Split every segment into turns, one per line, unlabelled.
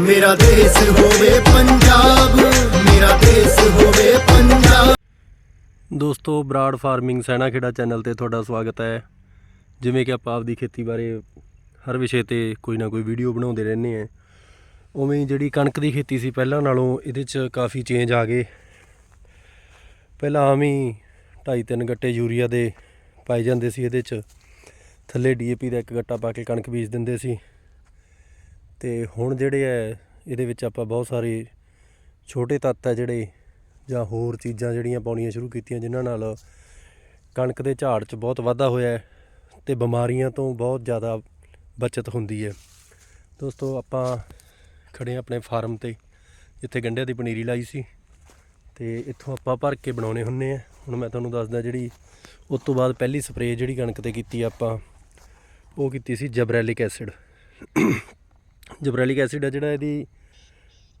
ਮੇਰਾ ਦੇਸ਼ ਹੋਵੇ ਪੰਜਾਬ, ਮੇਰਾ ਦੇਸ਼ ਹੋਵੇ ਪੰਜਾਬ।
ਦੋਸਤੋ Broad farming Saina Khera channel ਤੇ ਤੁਹਾਡਾ ਸਵਾਗਤ ਹੈ। ਜਿਵੇਂ ਕਿ ਆਪਾਂ ਆਪਦੀ ਖੇਤੀ ਬਾਰੇ ਹਰ ਵਿਸ਼ੇ ਤੇ ਕੋਈ ਨਾ ਕੋਈ ਵੀਡੀਓ ਬਣਾਉਂਦੇ ਰਹਿੰਦੇ ਆ ਉਵੇਂ ਜਿਹੜੀ ਕਣਕ ਦੀ ਖੇਤੀ ਸੀ ਪਹਿਲਾਂ ਨਾਲੋਂ ਇਹਦੇ 'ਚ ਕਾਫੀ ਚੇਂਜ ਆ ਗਏ। ਪਹਿਲਾਂ ਆਮ ਹੀ ਢਾਈ ਤਿੰਨ ਗੱਟੇ ਯੂਰੀਆ ਦੇ ਪਾਏ ਜਾਂਦੇ ਸੀ ਇਹਦੇ 'ਚ। ਥੱਲੇ ਡੀਏਪੀ ਦਾ ਇੱਕ ਗੱਟਾ ਪਾ ਕੇ ਕਣਕ ਬੀਜ ਦਿੰਦੇ ਸੀ। ਤੇ ਹੁਣ ਜਿਹੜੇ ਹੈ ਇਹਦੇ ਵਿੱਚ ਆਪਾਂ ਬਹੁਤ ਸਾਰੇ ਛੋਟੇ ਤੱਤ ਹੈ ਜਿਹੜੇ, ਜਾਂ ਹੋਰ ਚੀਜ਼ਾਂ ਜਿਹੜੀਆਂ ਪਾਉਣੀਆਂ ਸ਼ੁਰੂ ਕੀਤੀਆਂ, ਜਿਨ੍ਹਾਂ ਨਾਲ ਕਣਕ ਦੇ ਝਾੜ 'ਚ ਬਹੁਤ ਵਾਧਾ ਹੋਇਆ ਹੈ ਤੇ ਬਿਮਾਰੀਆਂ ਤੋਂ ਬਹੁਤ ਜ਼ਿਆਦਾ ਬਚਤ ਹੁੰਦੀ ਹੈ ਦੋਸਤੋ, ਆਪਾਂ ਖੜੇ ਹਾਂ ਆਪਣੇ ਫਾਰਮ ਤੇ, ਜਿੱਥੇ ਗੰਢਿਆਂ ਦੀ ਪਨੀਰੀ ਲਾਈ ਸੀ। ਤੇ ਇੱਥੋਂ ਆਪਾਂ ਭਰ ਕੇ ਬਣਾਉਣੇ ਹੁੰਨੇ ਆ ਹੁਣ ਮੈਂ ਤੁਹਾਨੂੰ ਦੱਸਦਾ ਜਿਹੜੀ ਉਸ ਤੋਂ ਬਾਅਦ ਪਹਿਲੀ ਸਪਰੇਅ ਜਿਹੜੀ ਕਣਕ ਤੇ ਕੀਤੀ ਆਪਾਂ, ਉਹ ਕੀਤੀ ਸੀ ਜਬਰੈਲਿਕ ਐਸਿਡ। ਜਬਰੈਲਿਕ ਐਸਿਡ ਹੈ ਜਿਹੜਾ ਇਹਦੀ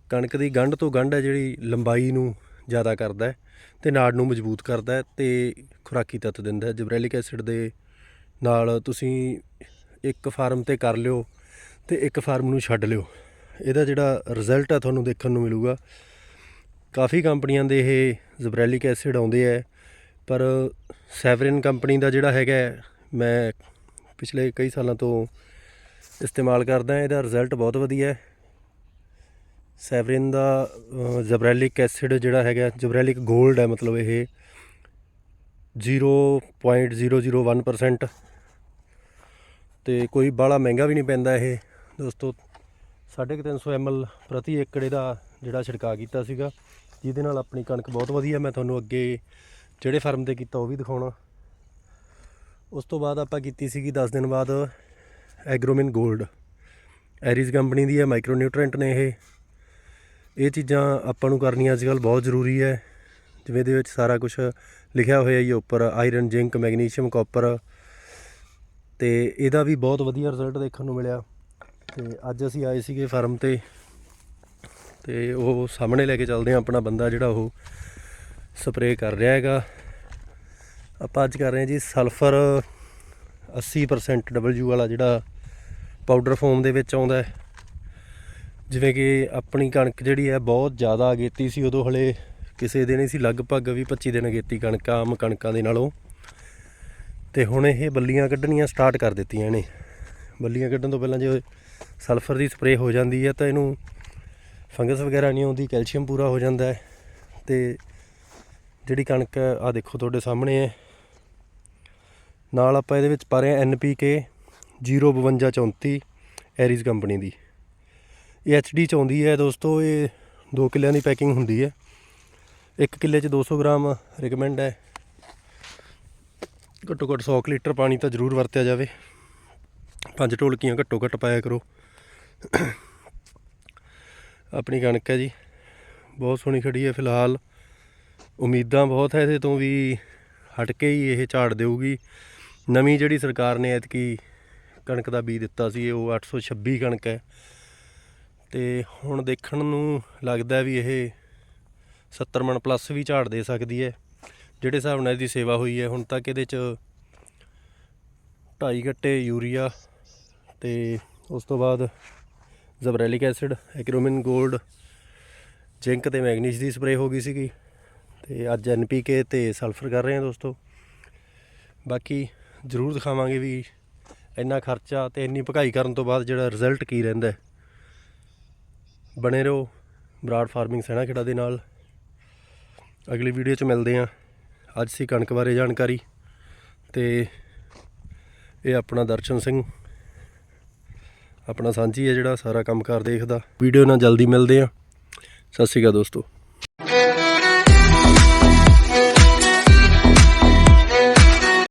ਕਣਕ ਦੀ ਗੰਢ ਤੋਂ ਗੰਢ ਹੈ ਜਿਹੜੀ ਲੰਬਾਈ ਨੂੰ ਜ਼ਿਆਦਾ ਕਰਦਾ ਹੈ ਤੇ ਨਾੜ ਨੂੰ ਮਜ਼ਬੂਤ ਕਰਦਾ ਹੈ ਤੇ ਖੁਰਾਕੀ ਤੱਤ ਦਿੰਦਾ ਹੈ। ਜਬਰੈਲਿਕ ਐਸਿਡ ਦੇ ਨਾਲ ਤੁਸੀਂ ਇੱਕ ਫਾਰਮ ਤੇ ਕਰ ਲਿਓ ਤੇ ਇੱਕ ਫਾਰਮ ਨੂੰ ਛੱਡ ਲਿਓ। ਇਹਦਾ ਜਿਹੜਾ ਰਿਜ਼ਲਟ ਆ ਤੁਹਾਨੂੰ ਦੇਖਣ ਨੂੰ ਮਿਲੂਗਾ। ਕਾਫੀ ਕੰਪਨੀਆਂ ਦੇ ਇਹ ਜਬਰੈਲਿਕ ਐਸਿਡ ਆਉਂਦੇ ਹੈ ਪਰ ਸੈਵਰਿਨ ਕੰਪਨੀ ਦਾ ਜਿਹੜਾ ਹੈਗਾ ਮੈਂ ਪਿਛਲੇ ਕਈ ਸਾਲਾਂ ਤੋਂ ਇਸਤੇਮਾਲ ਕਰਦਾ ਇਹਦਾ ਰਿਜ਼ਲਟ ਬਹੁਤ ਵਧੀਆ ਹੈ। ਸੈਵਰਿਨ ਦਾ ਜਬਰੈਲਿਕ ਐਸਿਡ ਜਿਹੜਾ ਹੈਗਾ, ਜਬਰੈਲਿਕ 골ਡ ਹੈ ਮਤਲਬ ਇਹ। 0.001% ਤੇ ਕੋਈ ਬਾਹਲਾ ਮਹਿੰਗਾ ਵੀ ਨਹੀਂ ਪੈਂਦਾ ਇਹ। ਦੋਸਤੋ 350 ml ਪ੍ਰਤੀ ਏਕੜ ਇਹਦਾ ਜਿਹੜਾ ਛਿੜਕਾ ਕੀਤਾ ਸੀਗਾ, ਜਿਹਦੇ ਨਾਲ ਆਪਣੀ ਕਣਕ ਬਹੁਤ ਵਧੀਆ। ਮੈਂ ਤੁਹਾਨੂੰ ਅੱਗੇ ਜਿਹੜੇ ਫਾਰਮ ਤੇ ਕੀਤਾ ਉਹ ਵੀ ਦਿਖਾਉਣਾ। ਉਸ ਤੋਂ ਬਾਅਦ ਆਪਾਂ ਕੀਤੀ ਸੀਗੀ 10 ਦਿਨ ਬਾਅਦ ਐਗਰੋਮਿਨ 골ਡ ਐਰੀਜ਼ ਕੰਪਨੀ ਦੀ ਹੈ ਮਾਈਕਰੋ ਨਿਊਟ੍ਰੈਂਟ ਨੇ ਇਹ। ਇਹ ਚੀਜ਼ਾਂ ਆਪਾਂ ਨੂੰ ਕਰਨੀਆਂ ਅੱਜ ਕੱਲ੍ਹ ਬਹੁਤ ਜ਼ਰੂਰੀ ਹੈ। ਜਿਵੇਂ ਇਹਦੇ ਵਿੱਚ ਸਾਰਾ ਕੁਝ ਲਿਖਿਆ ਹੋਇਆ ਹੀ ਉੱਪਰ ਆਇਰਨ ਜ਼ਿੰਕ ਮੈਗਨੀਸ਼ੀਅਮ ਕਾਪਰ ਤੇ ਇਹਦਾ ਵੀ ਬਹੁਤ ਵਧੀਆ ਰਿਜ਼ਲਟ ਦੇਖਣ ਨੂੰ ਮਿਲਿਆ। ਤੇ ਅੱਜ ਅਸੀਂ ਆਏ ਸੀਗੇ ਫਾਰਮ ਤੇ। ਤੇ ਉਹ ਸਾਹਮਣੇ ਲੈ ਕੇ ਚੱਲਦੇ ਆ ਆਪਣਾ ਬੰਦਾ ਜਿਹੜਾ ਉਹ ਸਪਰੇਅ ਕਰ ਰਿਹਾ ਹੈਗਾ। ਆਪਾਂ ਅੱਜ ਕਰ ਰਹੇ ਹਾਂ ਜੀ ਸਲਫਰ 80% W ਵਾਲਾ ਜਿਹੜਾ ਪਾਊਡਰ ਫਾਰਮ ਦੇ ਵਿੱਚ ਆਉਂਦਾ ਹੈ। ਜਿਵੇਂ ਕਿ ਆਪਣੀ ਕਣਕ ਜਿਹੜੀ ਹੈ ਬਹੁਤ ਜ਼ਿਆਦਾ ਅਗੇਤੀ ਸੀ, ਉਦੋਂ ਹਲੇ ਕਿਸੇ ਦਿਨ ਹੀ ਸੀ, ਲਗਭਗ ਵੀ 25 ਦਿਨ ਅਗੇਤੀ ਕਣਕ ਆਮ ਕਣਕਾਂ ਦੇ ਨਾਲੋਂ। ਤੇ ਹੁਣ ਇਹ ਬੱਲੀਆਂ ਕੱਢਣੀਆਂ ਸਟਾਰਟ ਕਰ ਦਿੱਤੀਆਂ ਇਹਨੇ। ਬੱਲੀਆਂ ਕੱਢਣ ਤੋਂ ਪਹਿਲਾਂ ਜੇ ਸਲਫਰ ਦੀ ਸਪਰੇਅ ਹੋ ਜਾਂਦੀ ਹੈ ਤਾਂ ਇਹਨੂੰ ਫੰਗਸ ਵਗੈਰਾ ਨਹੀਂ ਆਉਂਦੀ, ਕੈਲਸ਼ੀਅਮ ਪੂਰਾ ਹੋ ਜਾਂਦਾ ਹੈ। ਤੇ ਜਿਹੜੀ ਕਣਕ ਆ ਦੇਖੋ ਤੁਹਾਡੇ ਸਾਹਮਣੇ ਹੈ। ਨਾਲ ਆਪਾਂ ਇਹਦੇ ਵਿੱਚ ਪਾ ਰਹੇ ਹਾਂ NPK 05234 ਐਰੀਜ਼ ਕੰਪਨੀ ਦੀ। ਇਹ HD ਚ ਆਉਂਦੀ ਹੈ ਦੋਸਤੋ, ਇਹ 2 ਕਿੱਲਿਆਂ ਦੀ ਪੈਕਿੰਗ ਹੁੰਦੀ ਹੈ। 1 ਕਿੱਲੇ ਚ 200 ਗ੍ਰਾਮ ਰეკਮੈਂਡ ਹੈ। ਘੱਟੋ ਘੱਟ 100 ਕੁ ਲੀਟਰ ਪਾਣੀ ਤਾਂ ਜ਼ਰੂਰ ਵਰਤਿਆ ਜਾਵੇ। ਪੰਜ ਢੋਲਕੀਆਂ ਘੱਟੋ ਘੱਟ ਪਾਇਆ ਕਰੋ। ਆਪਣੀ ਕਣਕ ਹੈ ਜੀ। ਬਹੁਤ ਸੋਹਣੀ ਖੜੀ ਹੈ ਫਿਲਹਾਲ। ਉਮੀਦਾਂ ਬਹੁਤ ਹੈ ਇਹਦੇ ਤੋਂ ਵੀ ਹਟ ਕੇ ਹੀ ਇਹ ਝਾੜ ਦੇਊਗੀ। ਨਵੀਂ ਜਿਹੜੀ ਸਰਕਾਰ ਨੇ ਐਤਕੀ ਕਣਕ ਦਾ ਬੀਜ ਦਿੱਤਾ ਸੀ ਉਹ 826 ਕਣਕ ਹੈ। ਤੇ ਹੁਣ ਦੇਖਣ ਨੂੰ ਲੱਗਦਾ ਵੀ ਇਹ 70 ਮਣ ਪਲੱਸ ਵੀ ਝਾੜ ਦੇ ਸਕਦੀ ਹੈ। ਜਿਹੜੇ ਹਿਸਾਬ ਨਾਲ ਇਹਦੀ ਸੇਵਾ ਹੋਈ ਹੈ, ਹੁਣ ਤੱਕ ਇਹਦੇ ਚ 2.5 ਗੱਟੇ ਯੂਰੀਆ ਤੇ ਉਸ ਤੋਂ ਬਾਅਦ ਜ਼ਬਰੈਲਿਕ ਐਸਿਡ, ਐਕਰੋਮਿਨ 골ਡ ਜ਼ਿੰਕ ਤੇ ਮੈਗਨੀਸ਼ ਦੀ ਸਪਰੇਅ ਹੋ ਗਈ ਸੀਗੀ। ਤੇ ਅੱਜ ਐਨਪੀਕੇ ਤੇ ਸਲਫਰ ਕਰ ਰਹੇ ਹਾਂ ਦੋਸਤੋ। ਬਾਕੀ ਜ਼ਰੂਰ ਦਿਖਾਵਾਂਗੇ ਵੀ ਇੰਨਾ ਖਰਚਾ ਤੇ ਇੰਨੀ ਭਕਾਈ ਕਰਨ ਤੋਂ ਬਾਅਦ ਜਿਹੜਾ ਰਿਜ਼ਲਟ ਕੀ ਰਹਿੰਦਾ ਬਣੇ ਰਹੋ ਬਰਾਡ ਫਾਰਮਿੰਗ ਸੈਣਾ ਖੇੜਾ ਦੇ ਨਾਲ। ਅਗਲੀ ਵੀਡੀਓ 'ਚ ਮਿਲਦੇ ਹਾਂ। ਅੱਜ ਸੀ ਕਣਕ ਬਾਰੇ ਜਾਣਕਾਰੀ ਤੇ ਇਹ ਆਪਣਾ ਦਰਸ਼ਨ ਸਿੰਘ। ਆਪਣਾ ਸਾਂਝੀ ਹੈ ਜਿਹੜਾ ਸਾਰਾ ਕੰਮਕਾਰ ਦੇਖਦਾ। ਵੀਡੀਓ ਨਾਲ ਜਲਦੀ ਮਿਲਦੇ ਹਾਂ। ਸਤਿ ਸ਼੍ਰੀ ਅਕਾਲ ਦੋਸਤੋ।